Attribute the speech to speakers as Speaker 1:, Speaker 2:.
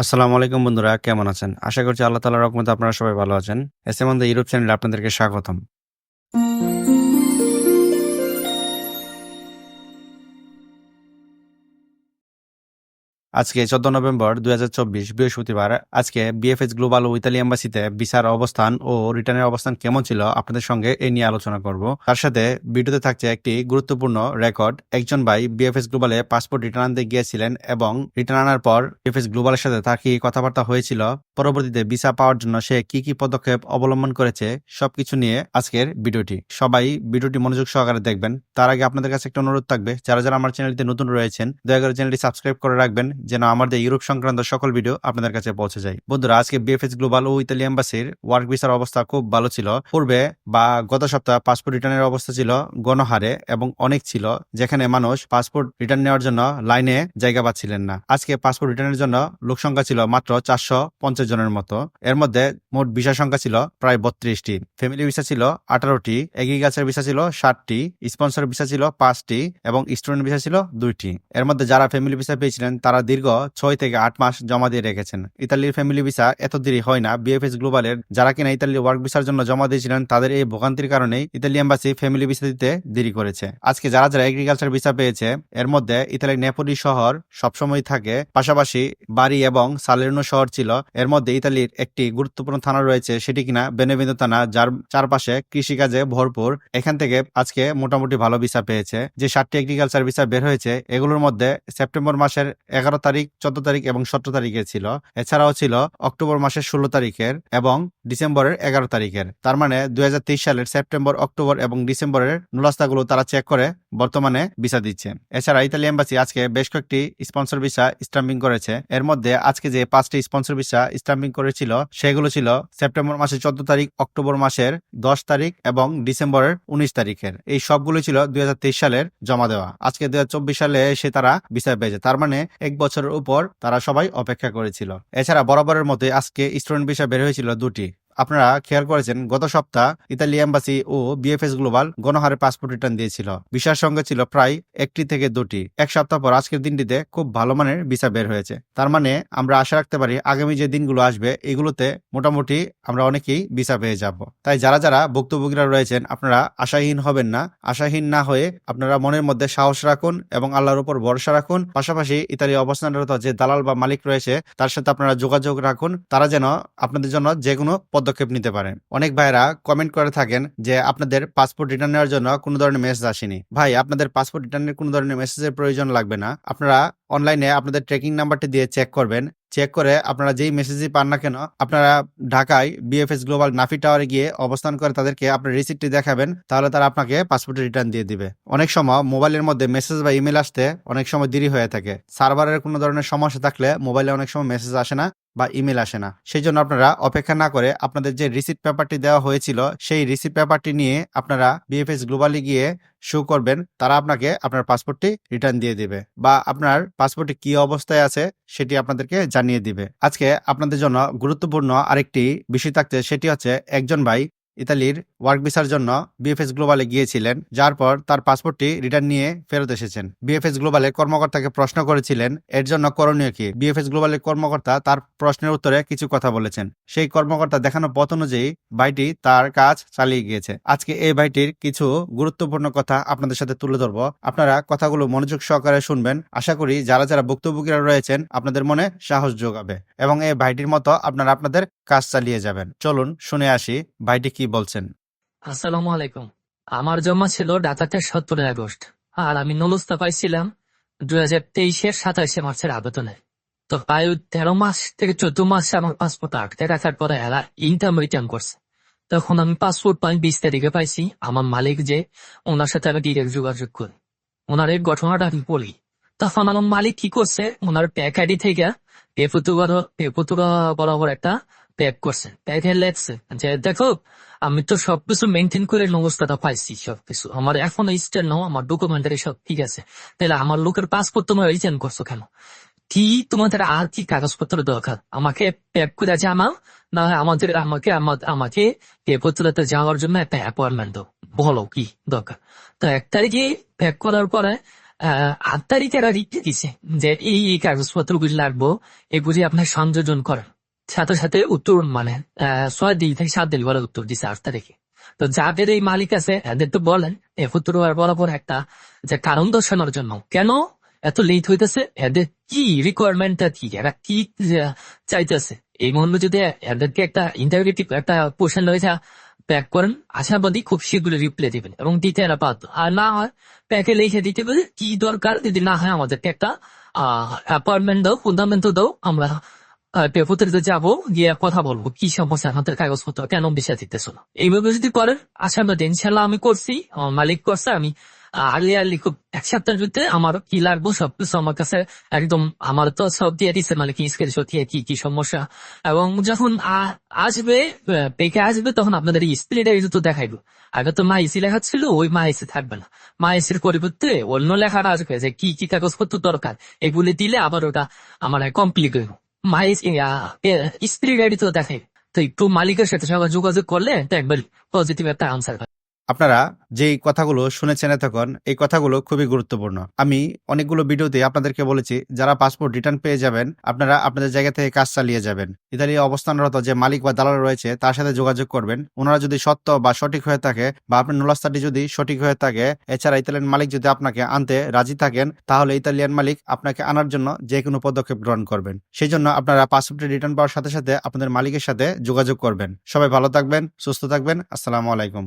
Speaker 1: আসসালামু আলাইকুম বন্ধুরা, কেমন আছেন? আশা করছি আল্লাহ তালা রকমতে আপনারা সবাই ভালো আছেন। এস দ্য ইউরোপ চ্যানেলে আপনাদেরকে স্বাগতম। আজকে চোদ্দ নভেম্বর দুই হাজার চব্বিশ বৃহস্পতিবার আজকে বিএফএস গ্লোবাল ও ইতালি এম্বাসিতে ভিসার অবস্থান ও রিটার্নের অবস্থান কেমন ছিল আপনাদের সঙ্গে এই নিয়ে আলোচনা করব। তার সাথে ভিডিওতে থাকছে একটি গুরুত্বপূর্ণ রেকর্ড। একজন ভাই বিএফএস গ্লোবালে পাসপোর্ট রিটার্ন আনতে গিয়েছিলেন এবং রিটার্ন আনার পর বিএফএস গ্লোবালের সাথে তার কি কথাবার্তা হয়েছিল, পরবর্তীতে ভিসা পাওয়ার জন্য সে কি কি পদক্ষেপ অবলম্বন করেছে, সবকিছু নিয়ে আজকের ভিডিওটি। সবাই ভিডিওটি মনোযোগ সহকারে দেখবেন। তার আগে আপনাদের কাছে একটা অনুরোধ থাকবে। যারা যারা আমার চ্যানেলটিতে নতুন রয়েছেন, দয়া করে চ্যানেলটি সাবস্ক্রাইব করে রাখবেন। যেন আমাদের ইউরোপ সংক্রান্ত সকল ভিডিও আপনাদের কাছে পৌঁছে যায়। বন্ধুরা, আজকে বিএফএস গ্লোবাল ও ইতালি এম্বাসির ওয়ার্ক ভিসার অবস্থা খুব ভালো ছিল। পূর্বে বা গত সপ্তাহ পাসপোর্ট রিটার্নের অবস্থা ছিল গণহারে এবং অনেক ছিল, যেখানে মানুষ পাসপোর্ট রিটার্ন নেওয়ার জন্য লাইনে জায়গা পাচ্ছিলেন না। আজকে পাসপোর্ট রিটার্নের জন্য লোক সংখ্যা ছিল মাত্র চারশো পঞ্চাশ জনের মতো। এর মধ্যে মোট ভিসা সংখ্যা ছিল প্রায় বত্রিশটি। ফ্যামিলি ভিসা ছিল আঠারোটি এগ্রিকালচার ভিসা ছিল ষাটটি স্পন্সর ভিসা ছিল পাঁচটি এবং স্টুডেন্ট ভিসা ছিল দুইটি। এর মধ্যে যারা ফ্যামিলি ভিসা পেয়েছিলেন, তারা দীর্ঘ ছয় থেকে আট মাস জমা দিয়ে রেখেছেন। ইতালির ফ্যামিলি ভিসা এত দেরি হয় না। বিএফএস গ্লোবালের যারা কিনা ইতালির ওয়ার্ক ভিসার জন্য জমা দিয়েছিলেন, তাদের এই ভোগান্তির কারণেই ইতালি এম্বাসি ফ্যামিলি ভিসা দিতে দেরি করেছে। আজকে যারা যারা এগ্রিকালচার ভিসা পেয়েছে, এর মধ্যে ইতালির নেপোলি শহর সবসময় থাকে। পাশাপাশি বাড়ি এবং সালেরনো শহর ছিল। এর মধ্যে ইতালির একটি গুরুত্বপূর্ণ থানা রয়েছে, সেটি কিনা বেনেবিন্দু থানা, যার চারপাশে কৃষিকাজে ভরপুর। এখান থেকে আজকে মোটামুটি ভালো ভিসা পেয়েছে। যে সাতটি এগ্রিকালচার ভিসা বের হয়েছে, এগুলোর মধ্যে সেপ্টেম্বর মাসের এগারো তারিখ চোদ্দ তারিখ এবং সতেরো তারিখের ছিল। এছাড়াও ছিল অক্টোবর মাসের ষোলো তারিখের এবং ডিসেম্বরের এগারো তারিখের। তার মানে দুই হাজার তেইশ সালের সেপ্টেম্বর, অক্টোবর এবং ডিসেম্বরের নুলাস্তাগুলো তারা চেক করে বর্তমানে ভিসা দিচ্ছে। এছাড়া ইতালি এম্বাসি আজকে বেশ কয়েকটি স্পন্সর ভিসা স্টাম্পিং করেছে। এর মধ্যে আজকে যে পাঁচটি স্পন্সর ভিসা স্টাম্পিং করেছিল, সেগুলো ছিল সেপ্টেম্বর মাসের চোদ্দ তারিখ, অক্টোবর মাসের দশ তারিখ এবং ডিসেম্বরের উনিশ তারিখের। এই সবগুলো ছিল দুই হাজার তেইশ সালের জমা দেওয়া। আজকে দুই হাজার চব্বিশ সালে এসে তারা ভিসা পেয়েছে। তার মানে এক বছরের উপর তারা সবাই অপেক্ষা করেছিল। এছাড়া বরাবরের মধ্যে আজকে স্টুডেন্ট ভিসা বের হয়েছিল দুটি। আপনারা খেয়াল করেছেন, গত সপ্তাহ ইতালি এম্বাসি ও বিএফএস গ্লোবাল গণহারে পাসপোর্ট রিটার্ন দিয়েছিল। ভিসার সঙ্গে ছিল প্রায় একটি থেকে দুটি। এক সপ্তাহ পর আজকের দিনটিতে খুব ভালো মানের ভিসা বের হয়েছে। তার মানে আমরা আশা রাখতে পারি আগামী যে দিনগুলো আসবে, এগুলোতে মোটামুটি আমরা অনেকেই ভিসা পেয়ে যাব। তাই যারা যারা ভুক্তভোগীরা রয়েছেন, আপনারা আশাহীন হবেন না। আশাহীন না হয়ে আপনারা মনের মধ্যে সাহস রাখুন এবং আল্লাহর উপর ভরসা রাখুন। পাশাপাশি ইতালি অবস্থানরত যে দালাল বা মালিক রয়েছে, তার সাথে আপনারা যোগাযোগ রাখুন। তারা যেন আপনাদের জন্য যে কোনো পদক্ষেপ নিতে পারেন। অনেক ভাইরা কমেন্ট করে থাকেন যে, আপনাদের পাসপোর্ট রিটার্ন নেওয়ার জন্য কোনো ধরনের মেসেজ আসেনি। ভাই, আপনাদের পাসপোর্ট রিটার্নের কোনো ধরনের মেসেজের প্রয়োজন লাগবে না। আপনারা অনলাইনে আপনাদের ট্রেকিং নাম্বারটি দিয়ে চেক করবেন। চেক করে আপনারা যেই মেসেজই পান না কেন, আপনারা ঢাকায় বিএফএস গ্লোবাল নাফি টাওয়ারে গিয়ে অবস্থান করে তাদেরকে আপনার রিসিপ্টটি দেখাবেন, তাহলে তারা আপনাকে পাসপোর্টের রিটার্ন দিয়ে দিবে। অনেক সময় মোবাইলের মধ্যে মেসেজ বা ইমেল আসতে অনেক সময় দেরি হয়ে থাকে। সার্ভারের কোনো ধরনের সমস্যা থাকলে মোবাইলে অনেক সময় মেসেজ আসে না। বা ইমেল আসে না। সেই জন্য আপনারা অপেক্ষা না করে আপনাদের যে রিসিপ্ট পেপারটি দেওয়া হয়েছিল, সেই রিসিপ্ট পেপারটি নিয়ে আপনারা বিএফএস গ্লোবালি গিয়ে শো করবেন, তারা আপনাকে আপনার পাসপোর্টটি রিটার্ন দিয়ে দিবে বা আপনার পাসপোর্টটি কি অবস্থায় আছে সেটি আপনাদেরকে জানিয়ে দিবে। আজকে আপনাদের জন্য গুরুত্বপূর্ণ আরেকটি বিষয় থাকছে, সেটি হচ্ছে একজন ভাই ইতালির ওয়ার্ক ভিসার জন্য বিএফএস গ্লোবালে গিয়েছিলেন, যার পর তার পাসপোর্টটি রিটার্ন নিয়ে ফেরত এসেছেন। বিএফএস গ্লোবালের কর্মকর্তাকে প্রশ্ন করেছিলেন, এর জন্য করণীয় কি? বিএফএস গ্লোবালের কর্মকর্তা তার প্রশ্নের উত্তরে কিছু কথা বলেছেন। সেই কর্মকর্তা দেখানো পথ অনুযায়ী ভাইটি তার কাজ চালিয়ে গিয়েছে। আজকে এই ভাইটির কিছু গুরুত্বপূর্ণ কথা আপনাদের সাথে তুলে ধরবো। আপনারা কথাগুলো মনোযোগ সহকারে শুনবেন। আশা করি যারা যারা ভুক্তভোগীরা রয়েছেন, আপনাদের মনে সাহস যোগাবে এবং এই ভাইটির মতো আপনারা আপনাদের কাজ চালিয়ে যাবেন। চলুন শুনে আসি ভাইটি কি বলছেন?
Speaker 2: আসসালামু আলাইকুম। আমার জমা ছিল ডাটাতে সতেরোই আগস্ট, আর আমি নলুস্তা পাইছিলাম দুই হাজার তেইশের সাতাশে মার্চের আবেদনে। তো প্রায় তেরো মাস থেকে চোদ্দ মাসে আমার পাসপোর্ট আটকে রাখার পরে এরা ইনকাম রিটার্ন করছে। তখন আমি পাসপোর্ট পাই বিশ তারিখে পাইছি। আমার মালিক যে, ওনার সাথে আমি ডিরেক্ট যোগাযোগ করি। ওনার এই ঘটনাটা আমি বলি। তখন আমার মালিক কি করছে, ওনার প্যাক আইডি থেকে পেপুতুগা পেপুতুগা বরাবর একটা প্যাক করছে প্যাকে লেখছে যে দেখো, আমি তো সবকিছু মেনটেন করে অবস্থাটা পাইছি সবকিছু। আমার এখন স্টেল নাও আমার ডকুমেন্টারি সব ঠিক আছে। তাহলে আমার লোকের পাসপোর্ট তোমার রিটার্ন করছ কেন? কি তোমাদের আর কি কাগজপত্র দরকার? আমাকে প্যাক করে জানাও, না আমাদের, আমাকে, আমা- আমাকে পেপত্রতে যাওয়ার জন্য একটা অ্যাপয়েন্টমেন্ট দাও। বলো কি দরকার? তো এক তারিখে প্যাক করার পরে আট তারিখে এরা লিখে দিছে যে এই এই কাগজপত্রগুলি লাগবো, এগুলি আপনার সংযোজন করেন। সাথে সাথে উত্তর মানে ছয় দিন থেকে সাত দিন বলে উত্তর দিছে আট তারিখে তো যাদের এই মালিক আছে, এদের তো বলেন, এ উত্তর বলার পর একটা যে কারণ দর্শানোর জন্য। কেন এত লেট হইতেছে? এদের কি রিকোয়ারমেন্টটা কি? এরা কি চাইতেছে? এই মূল্য যদি এদেরকে একটা ইন্টারভিউ একটা পোষণ রয়েছে প্যাক করেন আশাবাদী খুব শীঘ্রই রিপ্লাই দিবেন এবং দিতে এরা পারত আর না হয় প্যাকে লিখে দিতে বলে কি দরকার? যদি না হয় আমাদেরকে একটা, আহ অ্যাপয়েন্টমেন্ট দাও ফুন্ডামেন্ট দাও, আমরা পেপুত্রিতে যাব, গিয়ে কথা বলব। কি সমস্যা? আমাদের কাগজপত্র কেন বিষয় দিতেছো? না এইভাবে যদি করেন আশাবাদী ইনশাল্লাহ আমি করছি মালিক করছে, আমি আর্লি আর্লি খুব এক সপ্তাহের ভিতরে আমার কি লাগবো, সবকিছু আমার কাছে একদম আমার তো সব দিয়ে দিচ্ছে মানে কি দিয়ে কি কি সমস্যা? এবং যখন আসবে পেকে আসবে, তখন আপনাদের এই স্প্লিটা তো দেখাইবো। আগে তো মা মাইসি লেখা ছিল, ওই মা মাইসি থাকবে না। মা মাইসির পরিবর্তে অন্য লেখাটা আসবে, যে কি কি কাগজপত্র দরকার, এগুলি দিলে আবার ওটা আমার কমপ্লিট হইব। স্প্লিট আইডি তো দেখে, তো একটু মালিকের সাথে যোগাযোগ করলে একবার পজিটিভ একটা আনসার
Speaker 1: আপনারা যেই কথাগুলো শুনেছেন এতক্ষণ, এই কথাগুলো খুবই গুরুত্বপূর্ণ। আমি অনেকগুলো ভিডিওতে আপনাদেরকে বলেছি, যারা পাসপোর্ট রিটার্ন পেয়ে যাবেন, আপনারা আপনাদের জায়গা থেকে কাজ চালিয়ে যাবেন। ইতালি অবস্থানরত যে মালিক বা দালাল রয়েছে, তার সাথে যোগাযোগ করবেন। ওনারা যদি সত্য বা সঠিক হয়ে থাকে বা আপনার নুলাস্তাটি যদি সঠিক হয়ে থাকে, এছাড়া ইতালিয়ান মালিক যদি আপনাকে আনতে রাজি থাকেন, তাহলে ইতালিয়ান মালিক আপনাকে আনার জন্য যে কোনো পদক্ষেপ গ্রহণ করবেন। সেই জন্য আপনারা পাসপোর্ট রিটার্ন পাওয়ার সাথে সাথে আপনাদের মালিকের সাথে যোগাযোগ করবেন। সবাই ভালো থাকবেন, সুস্থ থাকবেন। আসসালামু আলাইকুম।